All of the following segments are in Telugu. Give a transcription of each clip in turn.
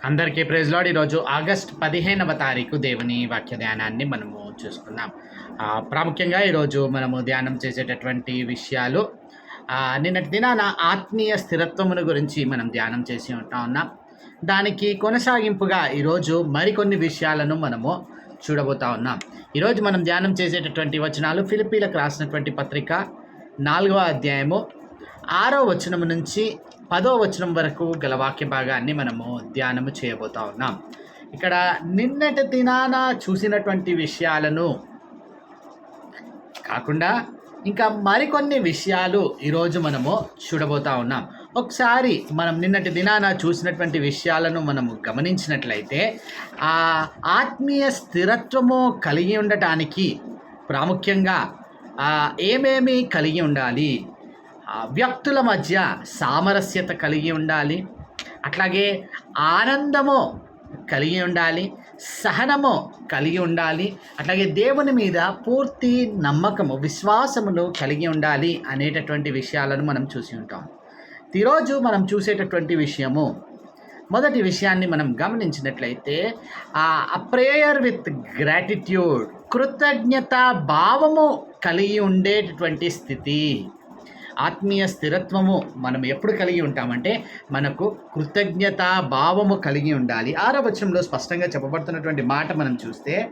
అందరికీ ప్రైజ్ లాడ్ ఈరోజు ఆగస్ట్ పదిహేనవ తారీఖు దేవుని వాక్య ధ్యానాన్ని మనము చూసుకున్నాం ప్రాముఖ్యంగా ఈరోజు మనము ధ్యానం చేసేటటువంటి విషయాలు నిన్నటి దినాన ఆత్మీయ స్థిరత్వమును గురించి మనం ధ్యానం చేసి ఉంటా ఉన్నాం. దానికి కొనసాగింపుగా ఈరోజు మరికొన్ని విషయాలను మనము చూడబోతా ఉన్నాం. ఈరోజు మనం ధ్యానం చేసేటటువంటి వచనాలు ఫిలిపీలకు రాసినటువంటి పత్రిక నాలుగవ అధ్యాయము ఆరో వచనం నుంచి పదో వచనం వరకు గల వాక్య భాగాన్ని మనము ధ్యానము చేయబోతా ఉన్నాం. ఇక్కడ నిన్నటి దినాన చూసినటువంటి విషయాలను కాకుండా ఇంకా మరికొన్ని విషయాలు ఈరోజు మనము చూడబోతా ఉన్నాం. ఒకసారి మనం నిన్నటి దినాన చూసినటువంటి విషయాలను మనము గమనించినట్లయితే ఆ ఆత్మీయ స్థిరత్వము కలిగి ఉండటానికి ప్రాముఖ్యంగా ఏమేమి కలిగి ఉండాలి వ్యక్తుల మధ్య సామరస్యత కలిగి ఉండాలి. అట్లాగే ఆనందము కలిగి ఉండాలి. సహనము కలిగి ఉండాలి. అట్లాగే దేవుని మీద పూర్తి నమ్మకము విశ్వాసమును కలిగి ఉండాలి అనేటటువంటి విషయాలను మనం చూసి ఉంటాం. ఈరోజు మనం చూసేటటువంటి విషయము మొదటి విషయాన్ని మనం గమనించినట్లయితే ఆ ప్రేయర్ విత్ గ్రాటిట్యూడ్ కృతజ్ఞత భావము కలిగి ఉండేటటువంటి స్థితి. ఆత్మీయ స్థిరత్వము మనం ఎప్పుడు కలిగి ఉంటామంటే మనకు కృతజ్ఞత భావము కలిగి ఉండాలి. ఆరో వచనంలో స్పష్టంగా చెప్పబడుతున్నటువంటి మాట మనం చూస్తే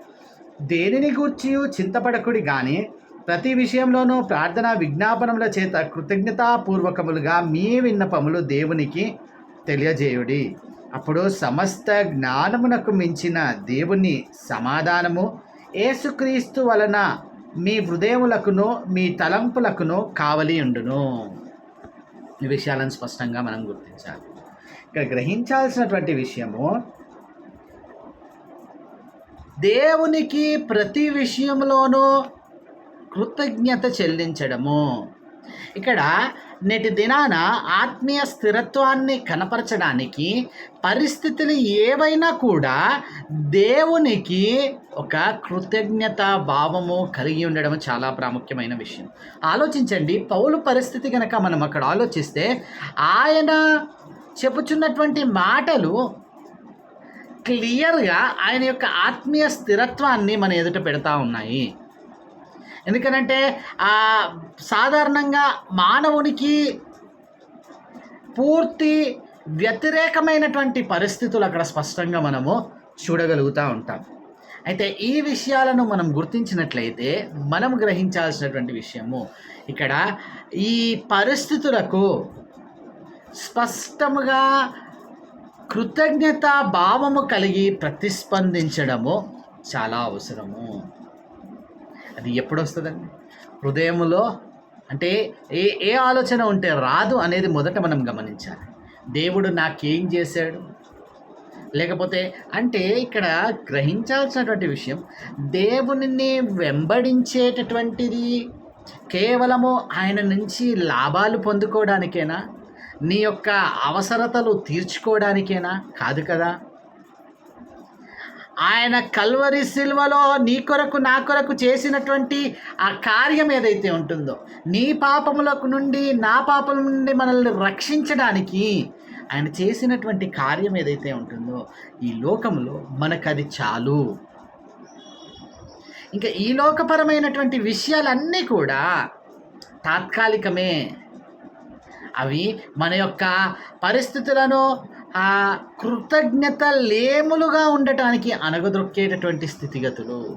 దేనిని గూర్చి చింతపడకుడి కానీ ప్రతి విషయంలోనూ ప్రార్థన విజ్ఞాపనముల చేత కృతజ్ఞతాపూర్వకములుగా మీ విన్నపములు దేవునికి తెలియజేయుడి. అప్పుడు సమస్త జ్ఞానమునకు మించిన దేవుని సమాధానము ఏసుక్రీస్తు వలన మీ హృదయములకును మీ తలంపులకును కావలి ఉండును. ఈ విషయాలను స్పష్టంగా మనం గుర్తించాలి. ఇక్కడ గ్రహించాల్సినటువంటి విషయము దేవునికి ప్రతి విషయంలోనూ కృతజ్ఞత చెల్లించడము. ఇక్కడ నేటి దినాన ఆత్మీయ స్థిరత్వాన్ని కనపరచడానికి పరిస్థితులు ఏవైనా కూడా దేవునికి ఒక కృతజ్ఞత భావము కలిగి ఉండడం చాలా ప్రాముఖ్యమైన విషయం. ఆలోచించండి పౌలు పరిస్థితి కనుక మనం అక్కడ ఆలోచిస్తే ఆయన చెప్పుచున్నటువంటి మాటలు క్లియర్గా ఆయన యొక్క ఆత్మీయ స్థిరత్వాన్ని మన ఎదుట పెడతా ఉన్నాయి. ఎందుకనంటే ఆ సాధారణంగా మానవునికి పూర్తి వ్యతిరేకమైనటువంటి పరిస్థితులు అక్కడ స్పష్టంగా మనము చూడగలుగుతూ ఉంటాం. అయితే ఈ విషయాలను మనం గుర్తించినట్లయితే మనం గ్రహించాల్సినటువంటి విషయము ఇక్కడ ఈ పరిస్థితులకు స్పష్టముగా కృతజ్ఞత భావము కలిగి ప్రతిస్పందించడము చాలా అవసరము. అది ఎప్పుడు వస్తుందండి హృదయములో అంటే ఏ ఏ ఆలోచన ఉంటే రాదు అనేది మొదట మనం గమనించాలి. దేవుడు నాకేం చేశాడు? లేకపోతే అంటే ఇక్కడ గ్రహించాల్సినటువంటి విషయం దేవుని వెంబడించేటటువంటిది కేవలము ఆయన నుంచి లాభాలు పొందుకోవడానికేనా? నీ యొక్క అవసరతలు తీర్చుకోవడానికేనా? కాదు కదా. ఆయన కల్వరి సిల్వలో నీ కొరకు నా కొరకు చేసినటువంటి ఆ కార్యం ఏదైతే ఉంటుందో నీ పాపములకు నుండి నా పాపముల నుండి మనల్ని రక్షించడానికి ఆయన చేసినటువంటి కార్యం ఏదైతే ఉంటుందో ఈ లోకంలో మనకు అది చాలు. ఇంకా ఈ లోకపరమైనటువంటి విషయాలన్నీ కూడా తాత్కాలికమే. అవి మన యొక్క పరిస్థితులను ఆ కృతజ్ఞత లేములుగా ఉండటానికి అనగదొక్కేటటువంటి స్థితిగతులు.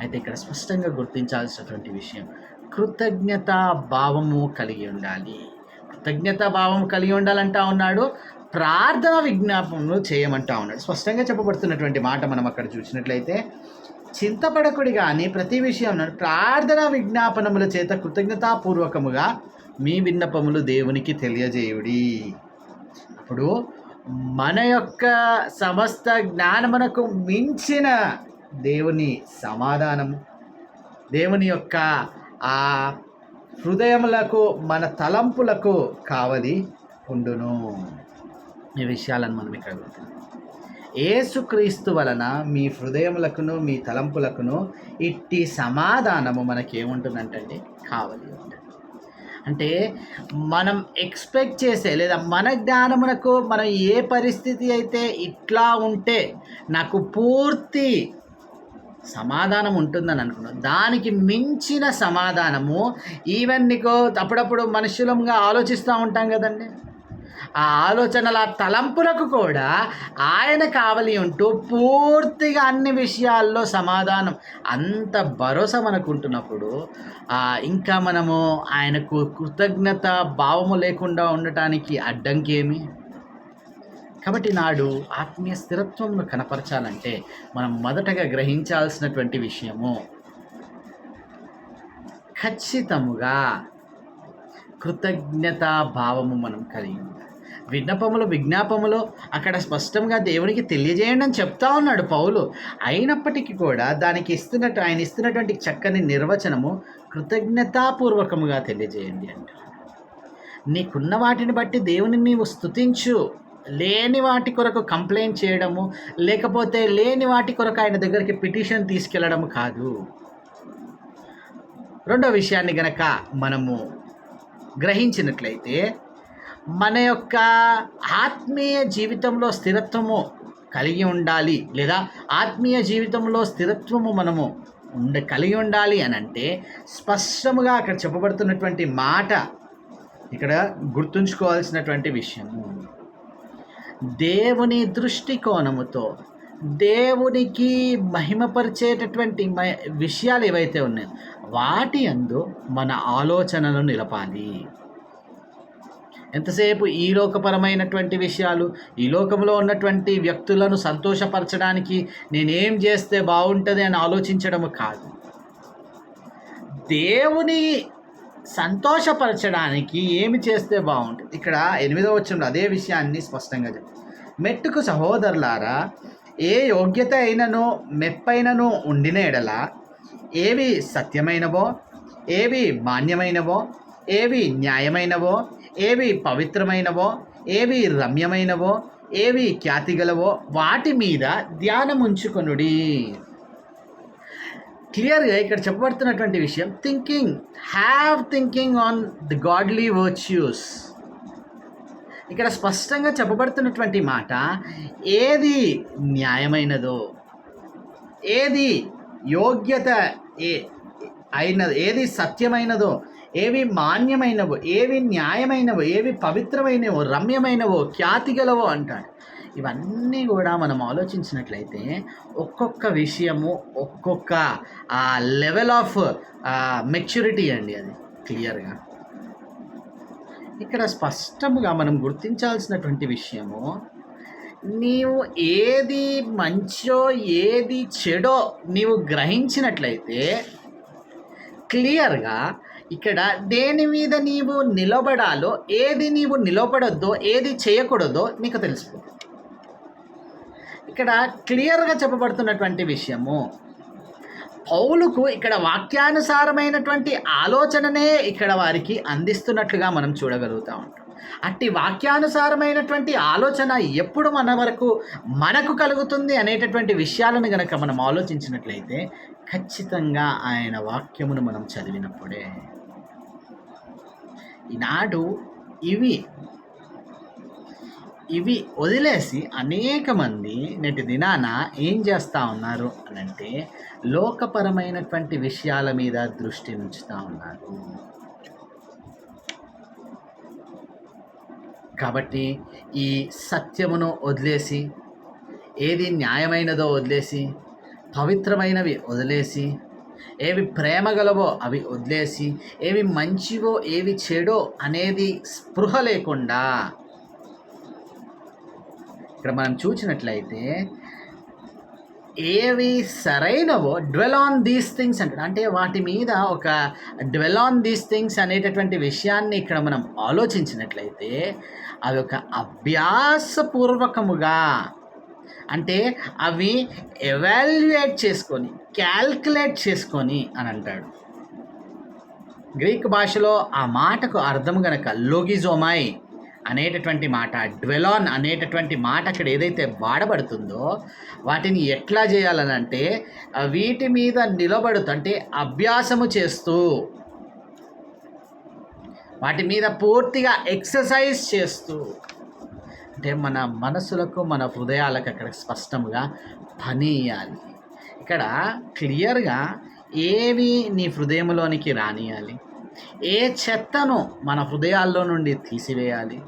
అయితే ఇక్కడ స్పష్టంగా గుర్తించాల్సినటువంటి విషయం కృతజ్ఞత భావము కలిగి ఉండాలి. కృతజ్ఞత భావం కలిగి ఉండాలంటా ఉన్నాడు ప్రార్థన విజ్ఞాపనలు చేయమంటా ఉన్నాడు. స్పష్టంగా చెప్పబడుతున్నటువంటి మాట మనం అక్కడ చూసినట్లయితే చింతపడకుడి కానీ ప్రతి విషయం ప్రార్థన విజ్ఞాపనముల చేత కృతజ్ఞతాపూర్వకముగా మీ విన్నపములు దేవునికి తెలియజేయుడి. అప్పుడు మన యొక్క సమస్త జ్ఞానమునకు మించిన దేవుని సమాధానం దేవుని యొక్క ఆ హృదయములకు మన తలంపులకు కావలి ఉండును. ఈ విషయాలను మనం ఇక్కడ ఏసుక్రీస్తు వలన మీ హృదయములకును మీ తలంపులకును ఇట్టి సమాధానము మనకేముంటుందంటే కావలి. ఉంటుంది అంటే మనం ఎక్స్పెక్ట్ చేసే లేదా మన జ్ఞానమునకు మనం ఏ పరిస్థితి అయితే ఇట్లా ఉంటే నాకు పూర్తి సమాధానం ఉంటుందని అనుకున్నాం. దానికి మించిన సమాధానము ఈవెన్ నీకు అప్పుడప్పుడు మనుషులంగా ఆలోచిస్తూ ఉంటాం కదండి. ఆ ఆలోచనల తలంపులకు కూడా ఆయన కావలి ఉంటూ పూర్తిగా అన్ని విషయాల్లో సమాధానం అంత భరోసా మనకు ఉంటున్నప్పుడు ఇంకా మనము ఆయనకు కృతజ్ఞత భావము లేకుండా ఉండటానికి అడ్డంకేమి? కాబట్టి నాడు ఆత్మీయ స్థిరత్వంను కనపరచాలంటే మనం మొదటగా గ్రహించాల్సినటువంటి విషయము ఖచ్చితముగా కృతజ్ఞతా భావము మనం కలిగి ఉండాలి. విన్నపములు విజ్ఞాపములు అక్కడ స్పష్టంగా దేవునికి తెలియజేయండి అని చెప్తా ఉన్నాడు పౌలు. అయినప్పటికీ కూడా దానికి ఇస్తున్నట్టు ఆయన ఇస్తున్నటువంటి చక్కని నిర్వచనము కృతజ్ఞతాపూర్వకముగా తెలియజేయండి అంట. నీకున్న వాటిని బట్టి దేవుని నీవు స్తుతించు. లేని వాటి కొరకు కంప్లైంట్ చేయడము లేకపోతే లేని వాటి కొరకు ఆయన దగ్గరికి పిటిషన్ తీసుకెళ్ళడం కాదు. రెండో విషయాన్ని గనక మనము గ్రహించినట్లయితే మన యొక్క ఆత్మీయ జీవితంలో స్థిరత్వము కలిగి ఉండాలి లేదా ఆత్మీయ జీవితంలో స్థిరత్వము మనము ఉండ కలిగి ఉండాలి అని అంటే స్పష్టముగా అక్కడ చెప్పబడుతున్నటువంటి మాట ఇక్కడ గుర్తుంచుకోవాల్సినటువంటి విషయం. దేవుని దృష్టికోణముతో దేవునికి మహిమపరిచేటటువంటి విషయాలు ఏవైతే ఉన్నాయో వాటి అందు మన ఆలోచనలు నిలపాలి. ఎంతసేపు ఈ లోకపరమైనటువంటి విషయాలు ఈ లోకంలో ఉన్నటువంటి వ్యక్తులను సంతోషపరచడానికి నేనేం చేస్తే బాగుంటుంది అని ఆలోచించడం కాదు. దేవుని సంతోషపరచడానికి ఏమి చేస్తే బాగుంటుంది? ఇక్కడ ఎనిమిదో వచ్చంలో అదే విషయాన్ని స్పష్టంగా చెప్తారు మెట్టుకు సహోదరులారా ఏ యోగ్యత అయినను మెప్పైనను ఉండిన ఎడల ఏవి సత్యమైనవో ఏవి మాన్యమైనవో ఏవి న్యాయమైనవో ఏవి పవిత్రమైనవో ఏవి రమ్యమైనవో ఏవి ఖ్యాతిగలవో వాటి మీద ధ్యానం ఉంచుకొనుడి క్లియర్గా ఇక్కడ చెప్పబడుతున్నటువంటి విషయం thinking have thinking on the godly virtues ఇక్కడ స్పష్టంగా చెప్పబడుతున్నటువంటి మాట ఏది న్యాయమైనదో ఏది యోగ్యత ఏ అయినది ఏది సత్యమైనదో ఏవి మాన్యమైనవో ఏవి న్యాయమైనవో ఏవి పవిత్రమైనవో రమ్యమైనవో ఖ్యాతిగలవో అంటాడు. ఇవన్నీ కూడా మనం ఆలోచించినట్లయితే ఒక్కొక్క విషయము ఒక్కొక్క లెవెల్ ఆఫ్ మెచ్యూరిటీ అండి అది క్లియర్గా ఇక్కడ స్పష్టముగా మనం గుర్తించాల్సినటువంటి విషయము నీవు ఏది మంచో ఏది చెడో నీవు గ్రహించినట్లయితే క్లియర్గా ఇక్కడ దేని మీద నీవు నిలబడాలో ఏది నీవు నిలబడొద్దో ఏది చేయకూడదో నీకు తెలిసిపోతుంది ఇక్కడ క్లియర్గా చెప్పబడుతున్నటువంటి విషయము పౌలుకు ఇక్కడ వాక్యానుసారమైనటువంటి ఆలోచననే ఇక్కడ వారికి అందిస్తున్నట్లుగా మనం చూడగలుగుతూ ఉంటాం. అట్టి వాక్యానుసారమైనటువంటి ఆలోచన ఎప్పుడు మన వరకు మనకు కలుగుతుంది అనేటటువంటి విషయాలను గనక మనం ఆలోచించినట్లయితే ఖచ్చితంగా ఆయన వాక్యమును మనం చదివినప్పుడే ఈనాడు ఇవి ఇవి వదిలేసి అనేక మంది నేటి దినాన ఏం చేస్తూ ఉన్నారు అని అంటే లోకపరమైనటువంటి విషయాల మీద దృష్టి ఉంచుతూ ఉన్నారు. కాబట్టి ఈ సత్యమును వదిలేసి ఏది న్యాయమైనదో వదిలేసి పవిత్రమైనవి వదిలేసి ఏవి ప్రేమ గలవో అవి వదిలేసి ఏవి మంచివో ఏవి చెడో అనేది స్పృహ లేకుండా. ఇక్కడ మనం చూసినట్లయితే ఏవి సరైనవో డ్వెల్ ఆన్ దీస్ థింగ్స్ అంటాడు. అంటే వాటి మీద ఒక డ్వెల్ ఆన్ దీస్ థింగ్స్ అనేటటువంటి విషయాన్ని ఇక్కడ మనం ఆలోచించినట్లయితే అవి ఒక అభ్యాసపూర్వకముగా అంటే అవి ఎవాల్యుయేట్ చేసుకొని క్యాల్కులేట్ చేసుకొని అని అంటాడు. గ్రీక్ భాషలో ఆ మాటకు అర్థం గనక లోగిజోమై అనేటటువంటి మాట డ్వెలాన్ అనేటటువంటి మాట అక్కడ ఏదైతే వాడబడుతుందో వాటిని ఎట్లా చేయాలని అంటే వీటి మీద నిలబడుతూ అంటే అభ్యాసము చేస్తూ వాటి మీద పూర్తిగా ఎక్సర్సైజ్ చేస్తూ అంటే మన మనసులకు మన హృదయాలకు అక్కడ స్పష్టంగా పని ఇవ్వాలి ఇక్కడ క్లియర్గా ఏవి నీ హృదయంలోనికి రానియాలి ఏ చెత్తను మన హృదయాల్లో నుండి తీసివేయాలి?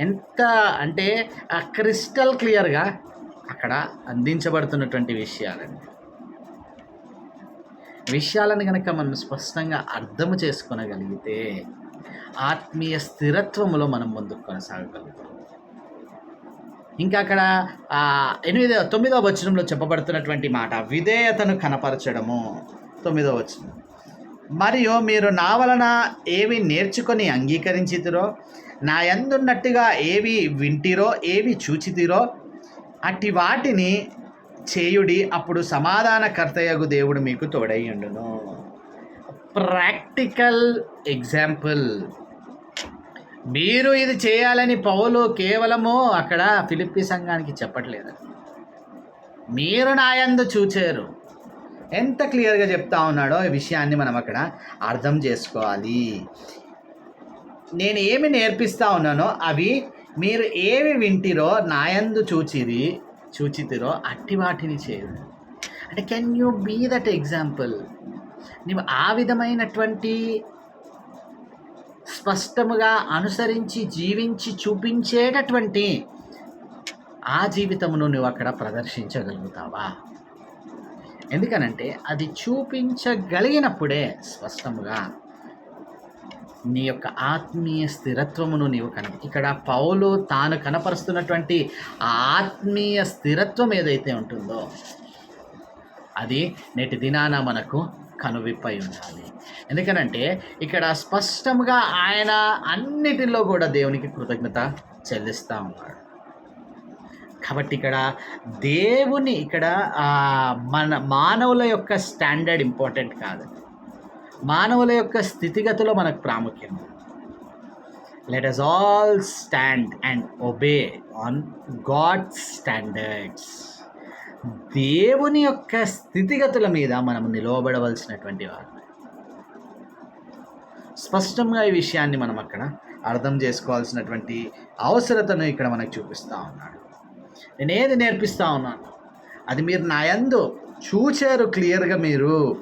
ఎంత అంటే ఆ క్రిస్టల్ క్లియర్గా అక్కడ అందించబడుతున్నటువంటి విషయాలండి. విషయాలను కనుక మనం స్పష్టంగా అర్థం చేసుకోనగలిగితే ఆత్మీయ స్థిరత్వంలో మనం ముందుకు కొనసాగగలుగుతాం. ఇంకా అక్కడ ఎనిమిదో ఎనిమిదవ తొమ్మిదవ వచనంలో చెప్పబడుతున్నటువంటి మాట విధేయతను కనపరచడము. తొమ్మిదవ వచనం. మరియు మీరు నా వలన ఏవి నేర్చుకొని అంగీకరించితిరో నా ఎందున్నట్టుగా ఏవి వింటిరో ఏవి చూచితిరో అట్టి వాటిని చేయుడి అప్పుడు సమాధానకర్తయగు దేవుడు మీకు తోడయ్యుండును ప్రాక్టికల్ ఎగ్జాంపుల్ మీరు ఇది చేయాలని పౌలు కేవలము అక్కడ ఫిలిప్పి సంఘానికి చెప్పట్లేదు. మీరు నాయందు చూచారు. ఎంత క్లియర్గా చెప్తా ఉన్నాడో ఈ విషయాన్ని మనం అక్కడ అర్థం చేసుకోవాలి. నేను ఏమి నేర్పిస్తా ఉన్నానో అవి మీరు ఏవి వింటిరో నాయందు చూచిరి చూచితిరో అట్టి వాటిని చేయరు అంటే can you be that example? నీవు ఆ విధమైనటువంటి స్పష్టముగా అనుసరించి జీవించి చూపించేటటువంటి ఆ జీవితమును నువ్వు అక్కడ ప్రదర్శించగలుగుతావా? ఎందుకనంటే అది చూపించగలిగినప్పుడే స్పష్టముగా నీ యొక్క ఆత్మీయ స్థిరత్వమును నీవు కన ఇక్కడ పౌలు తాను కనపరుస్తున్నటువంటి ఆ ఆత్మీయ స్థిరత్వం ఏదైతే ఉంటుందో అది నేటి దినాన మనకు కనువిప్పై ఉండాలి. ఎందుకనంటే ఇక్కడ స్పష్టంగా ఆయన అన్నిటిలో కూడా దేవునికి కృతజ్ఞత చెల్లిస్తూ ఉన్నాడు కాబట్టి ఇక్కడ దేవుని ఇక్కడ మన మానవుల యొక్క స్టాండర్డ్ ఇంపార్టెంట్ కాదు. మానవుల యొక్క స్థితిగతిలో మనకు ప్రాముఖ్యం. Let us all stand and obey on God standards దేవుని యొక్క స్థితిగతుల మీద మనం నిలవబడవలసినటువంటి వారు. స్పష్టంగా ఈ విషయాన్ని మనం అక్కడ అర్థం చేసుకోవాల్సినటువంటి అవసరతను ఇక్కడ మనకు చూపిస్తూ ఉన్నాడు. నేను ఏది నేర్పిస్తా ఉన్నాను? అది మీరు నా యందు చూచారు క్లియర్గా మీరు.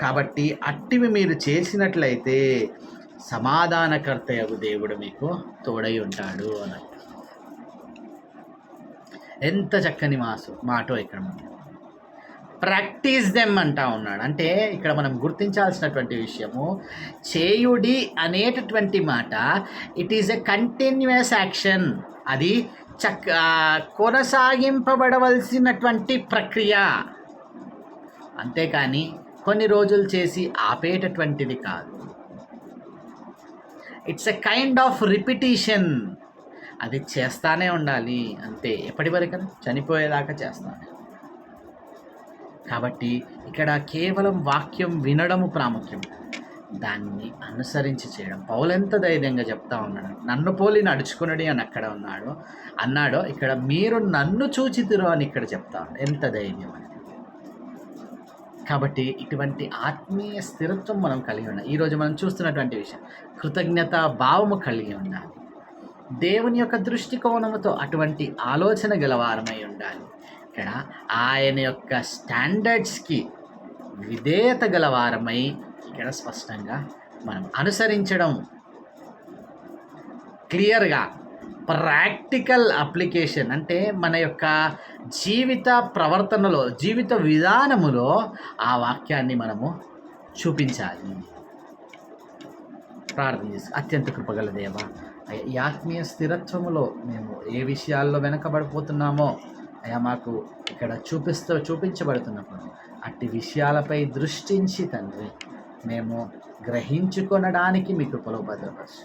కాబట్టి అట్టివి మీరు చేసినట్లయితే సమాధానకర్త యొక్క దేవుడు మీకు తోడై ఉంటాడు అని ఎంత చక్కని మాసు మాటో ఇక్కడ మనం ప్రాక్టీస్ దెమ్ అంటా ఉన్నాడు. అంటే ఇక్కడ మనం గుర్తించాల్సినటువంటి విషయము చేయుడి అనేటటువంటి మాట it is a continuous action అది చక్క కొనసాగింపబడవలసినటువంటి ప్రక్రియ. అంతేకాని కొన్ని రోజులు చేసి ఆపేటటువంటిది కాదు. It's a kind of repetition అది చేస్తానే ఉండాలి. అంతే. ఎప్పటి వరకు? చనిపోయేదాకా చేస్తాను కాబట్టి ఇక్కడ కేవలం వాక్యం వినడము ప్రాముఖ్యం. దాన్ని అనుసరించి చేయడం. పౌలెంత ధైర్యంగా చెప్తా ఉన్నాడు. నన్ను పోలి నడుచుకునడి అని అక్కడ ఉన్నాడు. అన్నాడో ఇక్కడ మీరు నన్ను చూచితిరో అని ఇక్కడ చెప్తా ఉన్నాడు. ఎంత ధైర్యం అని కాబట్టి ఇటువంటి ఆత్మీయ స్థిరత్వం మనం కలిగి ఉండాలి. ఈరోజు మనం చూస్తున్నటువంటి విషయం కృతజ్ఞత భావము కలిగి ఉండాలి. దేవుని యొక్క దృష్టికోణముతో అటువంటి ఆలోచన గలవారమై ఉండాలి. ఇక్కడ ఆయన యొక్క స్టాండర్డ్స్కి విధేయత గలవారమై ఇక్కడ స్పష్టంగా మనం అనుసరించడం క్లియర్గా ప్రాక్టికల్ అప్లికేషన్ అంటే మన యొక్క జీవిత ప్రవర్తనలో జీవిత విధానములో ఆ వాక్యాన్ని మనము చూపించాలి. ప్రార్థన చేసి అత్యంత కృపగల దేవ ఈ ఆత్మీయ స్థిరత్వములో మేము ఏ విషయాల్లో వెనకబడిపోతున్నామో అయ్యా మాకు ఇక్కడ చూపిస్తూ చూపించబడుతున్నప్పుడు అట్టి విషయాలపై దృష్టించి తండ్రి మేము గ్రహించుకొనడానికి మీ కృపలో భద్రపరచు.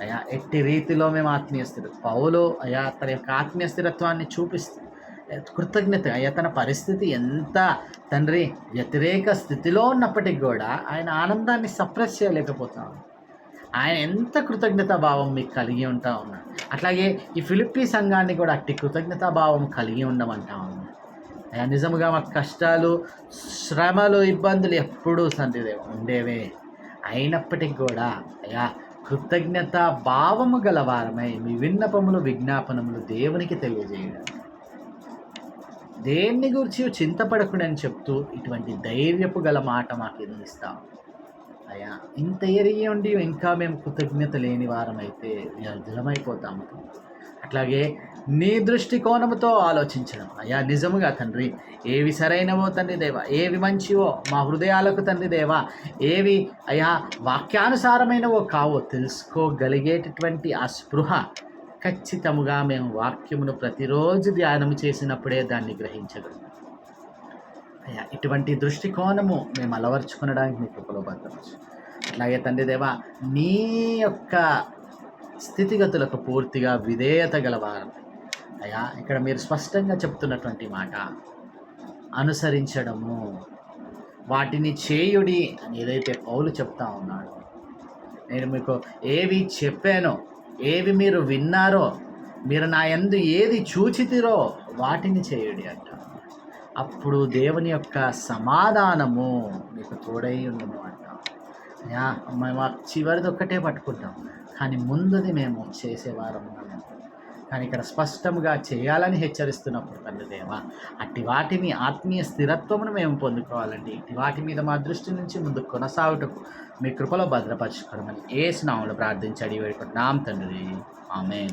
అయా ఎట్టి రీతిలో మేము ఆత్మీయ స్థిర పౌలు అయా తన యొక్క ఆత్మీయ స్థిరత్వాన్ని చూపిస్తూ కృతజ్ఞత అయ్యా తన పరిస్థితి ఎంత తండ్రి వ్యతిరేక స్థితిలో ఉన్నప్పటికీ కూడా ఆయన ఆనందాన్ని సప్రెస్ చేయలేకపోతున్నాడు ఆయన ఎంత కృతజ్ఞతా భావం మీకు కలిగి ఉంటా ఉన్నాడు అట్లాగే ఈ ఫిలిప్పీ సంఘాన్ని కూడా అట్టి కృతజ్ఞతా భావం కలిగి ఉండమంటా ఉన్నాడు అయ్యా నిజముగా మాకు కష్టాలు శ్రమలు ఇబ్బందులు ఎప్పుడూ సందిదే ఉండేవే. అయినప్పటికి కూడా అయ్యా కృతజ్ఞత భావము గలవారమై మీ విన్నపములు విజ్ఞాపనములు దేవునికి తెలియజేయడం. దేన్ని గురించి చింతపడకుడని చెప్తూ ఇటువంటి ధైర్యపు గల మాట మాకు అందిస్తాం అయ్యా ఇంత ఎరిగి ఉండి ఇంకా మేము కృతజ్ఞత లేని వారమైతే వ్యర్థమైపోతాము అట్లాగే నీ దృష్టికోణముతో ఆలోచించడం. అయ్యా నిజముగా తండ్రి ఏవి సరైనవో తండ్రి దేవా ఏవి మంచివో మా హృదయాలకు తండ్రి దేవా ఏవి అయ్యా వాక్యానుసారమైనవో కావో తెలుసుకోగలిగేటటువంటి ఆ స్పృహ ఖచ్చితముగా మేము వాక్యమును ప్రతిరోజు ధ్యానం చేసినప్పుడే దాన్ని గ్రహించగలం అయ్యా ఇటువంటి దృష్టికోణము మేము అలవర్చుకునడానికి మీకు ఉపలభద్రవచ్చు అట్లాగే తండ్రి దేవా నీ యొక్క స్థితిగతులకు పూర్తిగా విధేయత గలవారు అయ్యా ఇక్కడ మీరు స్పష్టంగా చెప్తున్నటువంటి మాట అనుసరించడము. వాటిని చేయుడి అని ఏదైతే పౌలు చెప్తా ఉన్నాడో నేను మీకు ఏవి చెప్పానో ఏవి మీరు విన్నారో మీరు నా యందు ఏది చూచితిరో వాటిని చేయుడి అంట అప్పుడు దేవుని యొక్క సమాధానము మీకు తోడై ఉండను అంట యా మేము చివరిది ఒక్కటే పట్టుకుంటాం. కానీ ముందుది మేము చేసేవారము కానీ ఇక్కడ స్పష్టంగా చేయాలని హెచ్చరిస్తున్నప్పుడు తండ్రి దేవ అట్టి వాటిని ఆత్మీయ స్థిరత్వమును మేము పొందుకోవాలండి. ఇటు వాటి మీద మా దృష్టి నుంచి ముందు కొనసాగుటకు మీ కృపలో భద్రపరచుకోవడం ఏ స్నాములు ప్రార్థించి అడిగి వేడుకుంటున్నాం తండ్రి. ఆమె